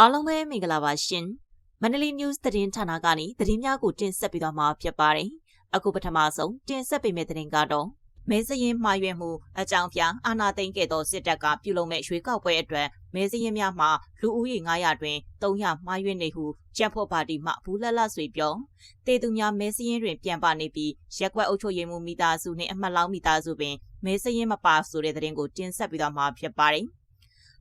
အားလုံးပဲမင်္ဂလာပါရှင်မန္တလေး news သတင်းဌာနကနေသတင်းများကိုတင်ဆက်ပေးသွားမှာဖြစ်ပါတယ်အခုပထမဆုံးတင်ဆက်ပေးမယ့်သတင်းကတော့မဲစရင်မှားရွေးမှုအကြောင်းပြအာနာသိမ့်ခဲ့သောစစ်တပ်ကပြုလုပ်မဲ့ရွေးကောက်ပွဲအတွက်မဲစရင်များမှာလူဦးရေ900တွင်300မှားရွေးနေဟုကြံဖို့ပါတီမှဘူးလက်လဆွေပြောတေသူများမဲစရင်တွင်ပြန်ပါနေပြီးရက်ကွက်အုပ်ချုပ်ရေးမှုမိသားစုနှင့်အမှတ်လောင်းမိသားစုပင်မဲစရင်မပါဆိုတဲ့သတင်းကိုတင်ဆက်ပေးသွားမှာဖြစ်ပါတယ်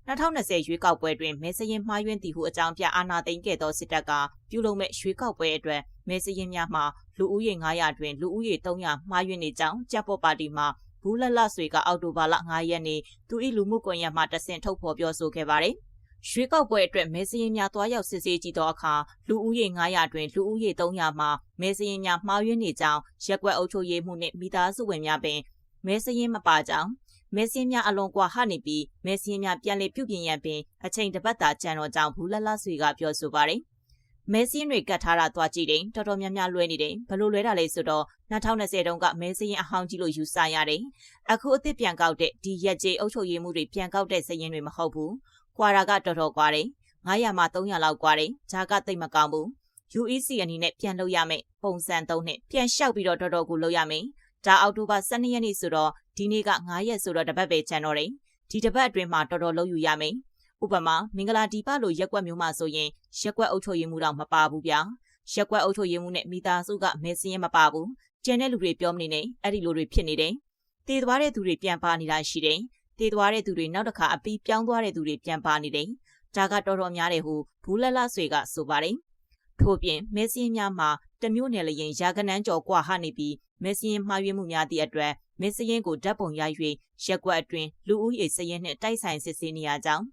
2020ရွေးကောက်ပွဲတွင်မဲစရင်မှားယွင်းသည်ဟုအကြောင်းပြအာဏာသိမ်းခဲ့သောစစ်တပ်ကပြုလုပ်မဲ့ရွေးကောက်ပွဲအတွက်မဲစရင်များမှာလူဦးရေ900တွင်လူဦးရေ300မှားယွင်းနေကြောင်းကြက်ပေါ်ပါတီမှဘူးလလဆွေကအောက်တိုဘာလ9ရက်နေ့သူ၏လူမှုကွန်ရက်မှတဆင့်ထုတ်ဖော်ပြောဆိုခဲ့ပါတယ်။ရွေးကောက်ပွဲအတွက်မဲစရင်များတွားရောက်စစ်ဆေးကြည့်သောအခါလူဦးရေ900တွင်လူဦးရေ300မှာမဲစရင်များမှားယွင်းနေကြောင်းရက်ကွက်အုပ်ချုပ်ရေးမှုနှင့်မိသားစုဝင်များပင်မဲစရင်မပါကြောင်း မဲစင်းများအလွန်ကွာဟနေပြီးမဲစင်းများပြန်လည်ပြုပြင်ရန်ပင်အချိန်တစ်ပတ်သာကြံတော့ကြောင်းဘူးလလဆွေကပြောဆိုပါတယ်။မဲစင်းတွေကတ်ထားတာသွားကြည့်တယ်တော်တော်များများလွဲနေတယ်ဘလို့လွဲတာလဲဆိုတော့2020တုန်းကမဲစင်းအဟောင်းကြီးလို့ယူဆရတယ်။အခုအစ်စ်ပြန်ကောက်တဲ့ဒီရက်ကျေးအုပ်ချုပ်ရေးမှုတွေပြန်ကောက်တဲ့စရင်တွေမဟုတ်ဘူး။ကွာတာကတော်တော်ကွာတယ်။900မှ300လောက်ကွာတယ်။ဂျာကတိတ်မကောင်းဘူး။ UEC အနေနဲ့ပြန်လုပ်ရမယ်ပုံစံ3နဲ့ပြန်လျှောက်ပြီးတော့တော်တော်ကိုလုပ်ရမယ်။ဒါအောက်တိုဘာ12ရက်နေ့ဆိုတော့ ဒီနေ့က9ရက်ဆိုတော့တပတ်ပဲချန်တော့တယ်ဒီတပတ်အတွင်းမှာတော်တော်လုံးယူရမယ်ဥပမာမင်္ဂလာဒီပလိုရက်ကွက်မျိုးမှဆိုရင်ရက်ကွက်အုပ်ချုပ်ရေးမှုတော့မပါဘူးဗျာရက်ကွက်အုပ်ချုပ်ရေးမှုနဲ့မိသားစုကမဲစင်းရမပါဘူးကျန်တဲ့လူတွေပြောမနေနဲ့အဲ့ဒီလိုတွေဖြစ်နေတယ်တည်သွားတဲ့သူတွေပြန်ပါနေတာရှိတယ်တည်သွားတဲ့သူတွေနောက်တစ်ခါအပီးပြောင်းသွားတဲ့သူတွေပြန်ပါနေတယ်ဒါကတော်တော်များတယ်ဟုဘူးလက်လဆွေကဆိုပါတယ် ထို့ပြင်မဲစင်းများမှာတမျိုးနယ်လျင်ရာကနန်းကျော်ကွာဟနေပြီးမဲစင်းမှားယွင်းမှုများသည့်အတွက်မင်းစရင်ကိုဓာတ်ပုံရိုက်၍ရက်ကွက်အတွင်းလူဦးရေစရင်နှင့်တိုက်ဆိုင်စစ်ဆေးနေရကြောင်း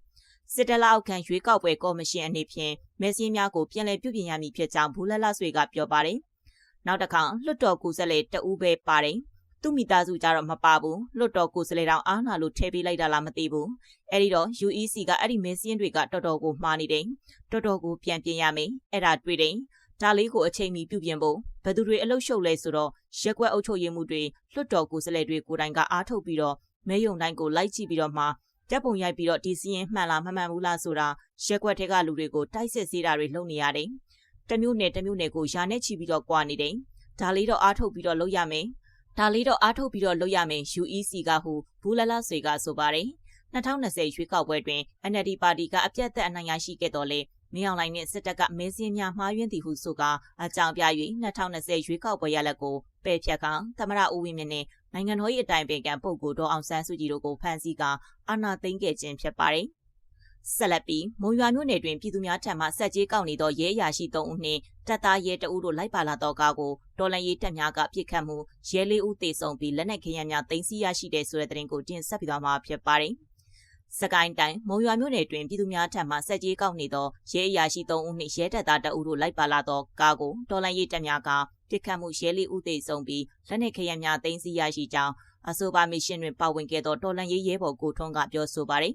စစ်တလအောက်ခံရွေးကောက်ပွဲကော်မရှင်အနေဖြင့်မဲစင်းများကိုပြန်လည်ပြုပြင်ရမည်ဖြစ်ကြောင်းဘူးလလဆွေကပြောပါတယ်။နောက်တစ်ခါလွတ်တော်ကိုယ်စားလှယ်တဦးပဲပါတယ်။ သူ့မိသားစုကြတော့မပါဘူး။လွတ်တော်ကိုယ်စားလှယ်တောင်အားနာလို့ထည့်ပေးလိုက်တာလားမသိဘူး။အဲဒီတော့ UEC ကအဲ့ဒီမဲစင်းတွေကတော်တော်ကိုမှားနေတယ်။တော်တော်ကိုပြန်ပြင်ရမယ်။အဲ့ဒါတွေ့တယ်။ဒါလေးကိုအချိန်မီပြုပြင်ဖို့ဘယ်သူတွေအလုရှုပ်လဲဆိုတော့ရက်ကွက်အုပ်ချုပ်ရေးမှုတွေလွတ်တော်ကိုယ်စားလှယ်တွေကိုယ်တိုင်ကအားထုတ်ပြီးတော့မဲယုံတိုင်းကိုလိုက်ကြည့်ပြီးတော့မှတက်ပုံရိုက်ပြီးတော့ဒီစီရင်မှန်လားမမှန်ဘူးလားဆိုတာရက်ကွက်ထဲကလူတွေကိုတိုက်စစ်စေးတာတွေလုပ်နေရတယ်။တမျိုးနဲ့တမျိုးနဲ့ကိုယာနဲ့ချီပြီးတော့ကြွားနေတယ်။ဒါလေးတော့အားထုတ်ပြီးတော့လုပ်ရမယ်။ ဒါလေးတော့အားထုတ်ပြီးတော့လုပ်ရမယ် UEC ကဟူဘူးလလဆွေကဆိုပါတယ်။2020ရွေးကောက်ပွဲတွင် NLD ပါတီကအပြတ်သက်အနိုင်ရရှိခဲ့တော်လဲမင်းအောင်လှိုင်နှင့်စစ်တပ်ကမဲစင်းများမှားယွင်းသည်ဟုဆိုကာအကြောင်းပြ၍2020ရွေးကောက်ပွဲရလဒ်ကိုပယ်ဖျက်ကသမရဦးဝင်းမြင့်နှင့်နိုင်ငံတော်၏အတိုင်ပင်ခံပုဂ္ဂိုလ်ဒေါအောင်ဆန်းစုကြည်တို့ကိုဖမ်းဆီးကာအာဏာသိမ်းခဲ့ခြင်းဖြစ်ပါတယ်။ ဆက်လက်ပြီးမုံရွာမြို့နယ်တွင်ပြည်သူများထံမှဆက်ကြီးကောက်နေသောရဲအရာရှိ3ဦးနှင့်တပ်သားရဲ2ဦးတို့လိုက်ပါလာသောကားကိုတော်လန်ရေးတပ်များကပြစ်ခတ်မှုရဲ၄ဦးသေဆုံးပြီးလက်နက်ခဲယမ်းများသိမ်းဆည်းရရှိတဲ့ဆိုတဲ့သတင်းကိုတင်ဆက်ပြီးသွားမှာဖြစ်ပါတယ်။စကိုင်းတိုင်းမုံရွာမြို့နယ်တွင်ပြည်သူများထံမှစက်ကြီးကောက်နေသောရဲအရာရှိ3ဦးနှင့်ရဲတပ်သား2ဦးတို့လိုက်ပါလာသောကားကိုတော်လိုင်းရေးတပ်များကပြစ်ခတ်မှုရဲလေးဦးသေဆုံးပြီးလက်နက်ခဲယမ်းများသိမ်းဆည်းရရှိကြောင်းအဆိုပါမစ်ရှင်တွင်ပါဝင်ခဲ့သောတော်လန်ရေးရဲဘော်ကိုထွန်းကပြောဆိုပါရယ်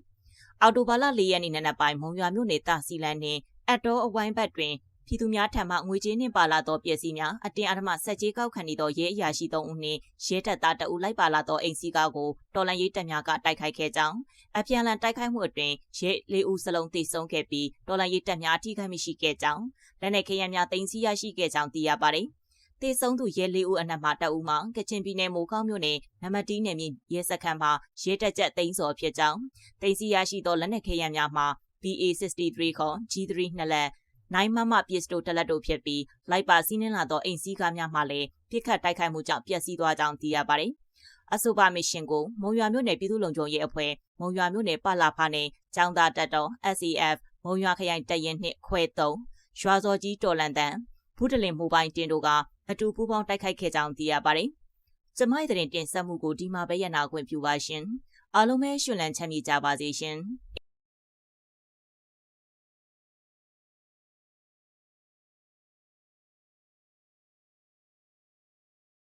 အော်တိုဘာလ၄ရက်နေ့နံနက်ပိုင်းမုံရွာမြို့နယ်တာစီလန်နှင့်အတ်တော်အဝိုင်းဘက်တွင်ပြည်သူများထံမှငွေကြေးနှင့်ပါလာသောပစ္စည်းများအတင်းအဓမ္မဆက်ကြေးကောက်ခံနေသောရဲအရာရှိ၃ဦးနှင့်ရဲတပ်သားတအူလိုက်ပါလာသောအိမ်စီကားကိုတော်လန်ရေးတပ်များကတိုက်ခိုက်ခဲ့ကြောင်းအပြန်အလှန်တိုက်ခိုက်မှုအတွင်းရဲ၄ဦးစလုံးသေဆုံးခဲ့ပြီးတော်လန်ရေးတပ်များထိခိုက်မိရှိခဲ့ကြောင်းလက်နက်ခဲယမ်းများတင်စီရရှိခဲ့ကြောင်းသိရပါတယ်။ တေဆုံးသူရဲလေးဦးအနက်မှတအူမှကချင်ပြည်နယ်မိုးကောင်းမြို့နယ်နမတီးနယ်မြေရဲစခန်းမှာရဲတပ်ချက်သိမ်းစော်ဖြစ်ကြောင်းတင်စီရရှိသောလက်နက်ခဲယမ်းများမှာ BA63 ခေါ် G3 နှစ်လက်နိုင်မမပစ္စတိုတလက်တို့ဖြစ်ပြီးလိုက်ပါစီးနှင်းလာသောအိမ်စီးကားများမှလည်းပြစ်ခတ်တိုက်ခိုက်မှုကြောင့်ပျက်စီးသွားကြောင်းသိရပါတယ်။အဆိုပါမစ်ရှင်ကိုမုံရွာမြို့နယ်ပြည်သူ့လုံခြုံရေးအဖွဲ့မုံရွာမြို့နယ်ပလာဖာနယ်ចောင်းသားတပ်တော် SEF မုံရွာခရိုင်တရင်နှင့်ခွဲ3ရွာစော်ကြီးတော်လန်တန်ဘူးတလင်မိုဘိုင်းတင်တို့က အတူပူးပေါင်းတိုက်ခိုက်ခဲ့ကြောင်းသိရပါတယ်။ကျမိုက်တဲ့တင်ဆက်မှုကိုဒီမှာပဲရနာခွင့်ပြုပါရှင်။အားလုံးပဲရှင်လန်းချမ်းမြေကြပါစေရှင်။